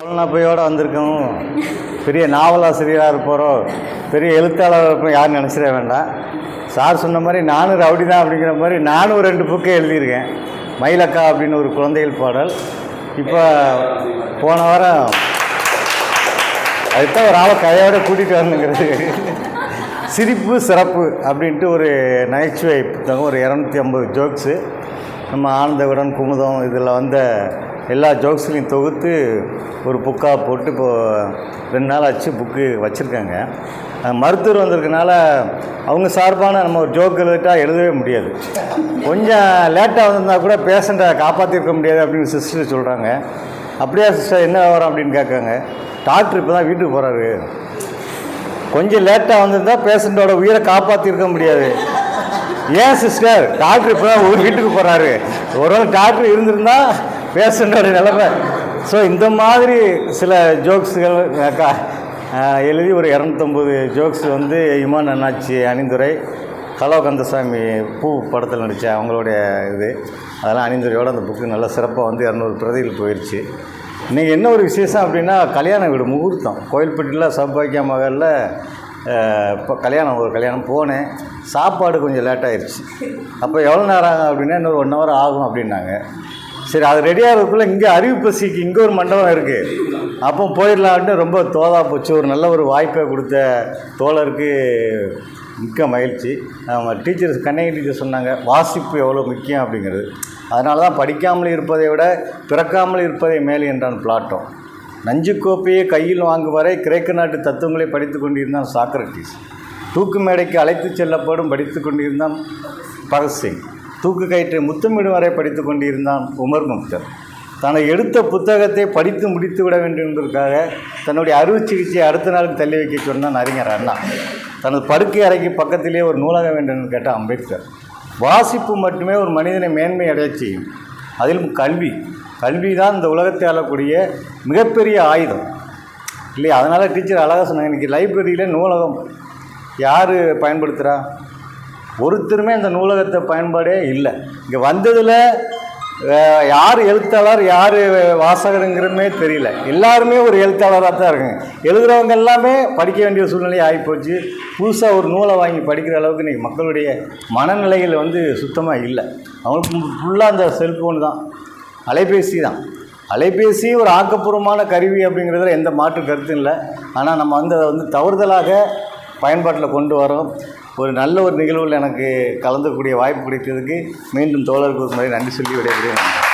தொழில்நுட்பையோடு வந்திருக்கோம். பெரிய நாவலாசிரியராக இருப்பாரோ பெரிய எழுத்தாளராக இருப்போம் யாரும் நினச்சிட வேண்டாம். சார் சொன்ன மாதிரி நானும் ரவுடி தான் அப்படிங்கிற மாதிரி நானும் ரெண்டு புக்கை எழுதியிருக்கேன். மயிலக்கா அப்படின்னு ஒரு குழந்தைகள் பாடல். இப்போ போன வாரம் அதுதான் ஒரு ஆளை கையோட கூட்டிகிட்டு வரணுங்கிறது. சிரிப்பு சிறப்பு அப்படின்ட்டு ஒரு நகைச்சுவை புத்தகம் ஒரு இரநூத்தி ஐம்பது ஜோக்ஸு நம்ம ஆனந்த விடன் குமுதம் இதில் வந்த எல்லா ஜோக்ஸ்லையும் தொகுத்து ஒரு புக்காக போட்டு இப்போது ரெண்டு நாள் ஆச்சு புக்கு வச்சுருக்காங்க. மருத்துவர் வந்திருக்கனால அவங்க சார்பான நம்ம ஒரு ஜோக் எழுதிட்டா எழுதவே முடியாது. கொஞ்சம் லேட்டாக வந்திருந்தா கூட பேஷண்ட்டை காப்பாற்றிருக்க முடியாது அப்படின்னு சிஸ்டர் சொல்கிறாங்க அப்படியா சிஸ்டர் என்ன விவரம் அப்படின்னு கேட்காங்க டாக்டர் இப்போ தான் வீட்டுக்கு போகிறாரு கொஞ்சம் லேட்டாக வந்திருந்தா பேஷண்ட்டோட உயிரை காப்பாற்றிருக்க முடியாது. ஏன் சிஸ்டர்? டாக்டர் இப்போ தான் ஒரு வீட்டுக்கு போகிறாரு ஒரு வேளை டாக்டர் இருந்திருந்தா பேஷண்ட்டோட நிலைமை. ஸோ இந்த மாதிரி சில ஜோக்ஸுகள் எழுதி ஒரு இரநூத்தம்பது ஜோக்ஸ் வந்து இமான் அண்ணாச்சி அணிந்துரை கலோ கந்தசாமி பூ படத்தில் நடித்தேன் அவங்களுடைய இது. அதெல்லாம் அணிந்துரையோடு அந்த புக்கு நல்லா சிறப்பாக வந்து இரநூறு பிரதிகள் போயிடுச்சு இன்றைக்கி என்ன ஒரு விசேஷம் அப்படின்னா கல்யாண வீடு முகூர்த்தம். கோயில்பட்டியில் சௌபாக்கிய மகளில் இப்போ கல்யாணம் ஒரு கல்யாணம் போனேன். சாப்பாடு கொஞ்சம் லேட் ஆயிடுச்சு அப்போ எவ்வளோ நேரம் ஆகும் அப்படின்னா இன்னொரு ஒன் ஹவர் ஆகும் அப்படின்னாங்க. சரி அது ரெடி இங்கே இங்கே அறிவிப்பசிக்கு இங்கே ஒரு மண்டபம் இருக்குது அப்போ போயிடலான்னு ரொம்ப தோதா போச்சு. ஒரு நல்ல ஒரு வாய்ப்பை கொடுத்த தோழருக்கு மிக்க மகிழ்ச்சி. நம்ம டீச்சர்ஸ் கண்ணகி டீச்சர் சொன்னாங்க வாசிப்பு எவ்வளோ முக்கியம் அப்படிங்கிறது. அதனால தான் படிக்காமல் இருப்பதை விட பிறக்காமல் இருப்பதை மேல் என்றான் பிளாட்டோம் நஞ்சு கோப்பையை கையில் வாங்கும் வரை கிரேக்க நாட்டு தத்துவங்களை படித்து கொண்டிருந்தான் சாக்ரட்டிஸ். தூக்கு மேடைக்கு அழைத்துச் செல்லப்படும் படித்து கொண்டிருந்தான் பகத்சிங். தூக்கு கயிற்றை முத்தமிடும் வரை படித்து கொண்டிருந்தான் உமர் முக்தர். தனது எடுத்த புத்தகத்தை படித்து முடித்து விட வேண்டும் என்பதற்காக தன்னுடைய அறுவை சிகிச்சையை அடுத்த நாளுக்கு தள்ளி வைக்க சொன்னான் அறிஞர் அண்ணா. தனது படுக்கை அறைக்கு பக்கத்திலே ஒரு நூலகம் வேண்டும் என்று கேட்ட அம்பேத்கர். வாசிப்பு மட்டுமே ஒரு மனிதனை மேன்மை அடையச் செய்யும். அதிலும் கல்வி கல்வி தான் இந்த உலகத்தை ஆளக்கூடிய மிகப்பெரிய ஆயுதம். இல்லையா? அதனால் டீச்சர் அழகாக சொன்னாங்க இன்றைக்கி லைப்ரரியில் நூலகம் யார் பயன்படுத்துகிறா ஒருத்தருமே இந்த நூலகத்தை பயன்பாடே இல்லை. இங்கே வந்ததில் யார் எழுத்தாளர் யார் வாசகருங்கிறதுமே தெரியல. எல்லாருமே ஒரு எழுத்தாளராக தான் இருக்குங்க. எழுதுகிறவங்க எல்லாமே படிக்க வேண்டிய சூழ்நிலை ஆகிப்போச்சு புதுசாக ஒரு நூலை வாங்கி படிக்கிற அளவுக்கு இன்றைக்கி மக்களுடைய மனநிலைகள் வந்து சுத்தமாக இல்லை. அவங்களுக்கு ஃபுல்லாக அந்த செல்ஃபோன் தான். அலைபேசி தான். அலைபேசி ஒரு ஆக்கப்பூர்வமான கருவி அப்படிங்கிறதுல எந்த மாற்று கருத்தும் இல்லை. ஆனால் நம்ம வந்து அதை வந்து தவறுதலாக பயன்பாட்டில் கொண்டு வரோம். ஒரு நல்ல ஒரு நிகழ்வில் எனக்கு கலந்துக்கூடிய வாய்ப்பு கிடைத்ததுக்கு மீண்டும் தோழருக்கு ஒரு முறை நன்றி சொல்லி விடைபெறுகிறேன்.